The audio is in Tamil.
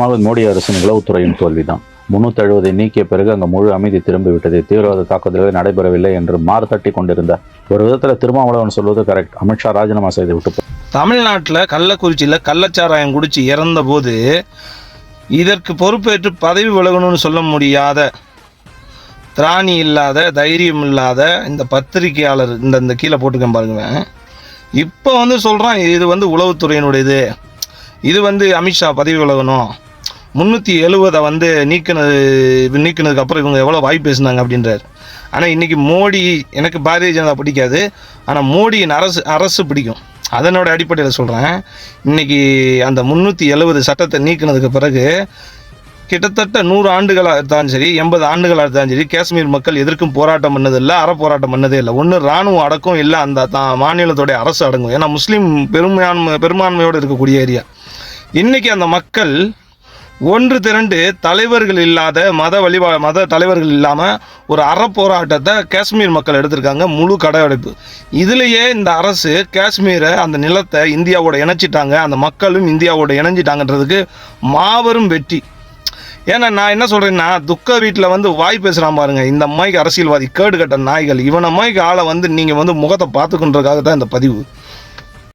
மாவது மோடி அரசின் உளவுத்துறையின் தோல்விதான். முன்னூத்தி எழுபதை நீக்கிய பிறகு அங்கு முழு அமைதி திரும்பிவிட்டது. தீவிரவாத தாக்குதல்கள் நடைபெறவில்லை என்று மாறு தட்டி கொண்டிருந்த ஒரு விதத்துல திருமாவளவன் சொல்வது கரெக்ட் அமித்ஷா ராஜினாமா செய்து விட்டு தமிழ்நாட்டில் கள்ளக்குறிச்சியில் கள்ளச்சாராயம் குடிச்சு இறந்தபோது இதற்கு பொறுப்பேற்று பதவி விலகணும்னு சொல்ல முடியாத திராணி இல்லாத தைரியம் இல்லாத இந்த பத்திரிகையாளர் இந்த இந்த கீழே போட்டுக்கேன் பாருங்க இப்போ வந்து சொல்கிறான் இது வந்து உளவுத்துறையினுடையது. இது வந்து அமித்ஷா பதவி விலகணும். முந்நூற்றி எழுபதை வந்து நீக்கினது நீக்கினதுக்கு அப்புறம் இவங்க எவ்வளோ வாய் பேசுனாங்க அப்படின்றார். ஆனால் இன்றைக்கி மோடி எனக்கு பாரதிய ஜனதா பிடிக்காது. ஆனால் மோடியின் அரசு அரசு பிடிக்கும். அதனோட அடிப்படையில் சொல்கிறேன் இன்றைக்கி அந்த முந்நூற்றி எழுபது சட்டத்தை நீக்கினதுக்கு பிறகு கிட்டத்தட்ட நூறு ஆண்டுகளாக இருந்தாலும் சரி எண்பது ஆண்டுகளாக இருந்தாலும் சரி காஷ்மீர் மக்கள் எதற்கும் போராட்டம் பண்ணதில்லை அறப்போராட்டம் பண்ணதே இல்லை. ஒன்று இராணுவம் அடக்கம் இல்லை அந்த தான் மாநிலத்தோடைய அரசு அடங்கும். ஏன்னா முஸ்லீம் பெரும்பான்மை பெரும்பான்மையோடு இருக்கக்கூடிய ஏரியா. இன்றைக்கி அந்த மக்கள் ஒன்று திரண்டு தலைவர்கள் இல்லாத மத வழிபா மத தலைவர்கள் இல்லாமல் ஒரு அறப்போராட்டத்தை காஷ்மீர் மக்கள் எடுத்திருக்காங்க முழு கடையடைப்பு. இதுலேயே இந்த அரசு காஷ்மீரை அந்த நிலத்தை இந்தியாவோட இணைச்சிட்டாங்க அந்த மக்களும் இந்தியாவோட இணைஞ்சிட்டாங்கன்றதுக்கு மாபெரும் வெற்றி. ஏன்னா நான் என்ன சொல்கிறேன்னா துக்க வீட்டில் வந்து வாய் பேசுகிறான் பாருங்க இந்த அம்மாய்க்கு அரசியல்வாதி கேடு கட்ட நாய்கள் இவன அம்மாய்க்கு ஆளை வந்து நீங்கள் வந்து முகத்தை பார்த்துக்கின்றதுக்காக தான் இந்த பதிவு.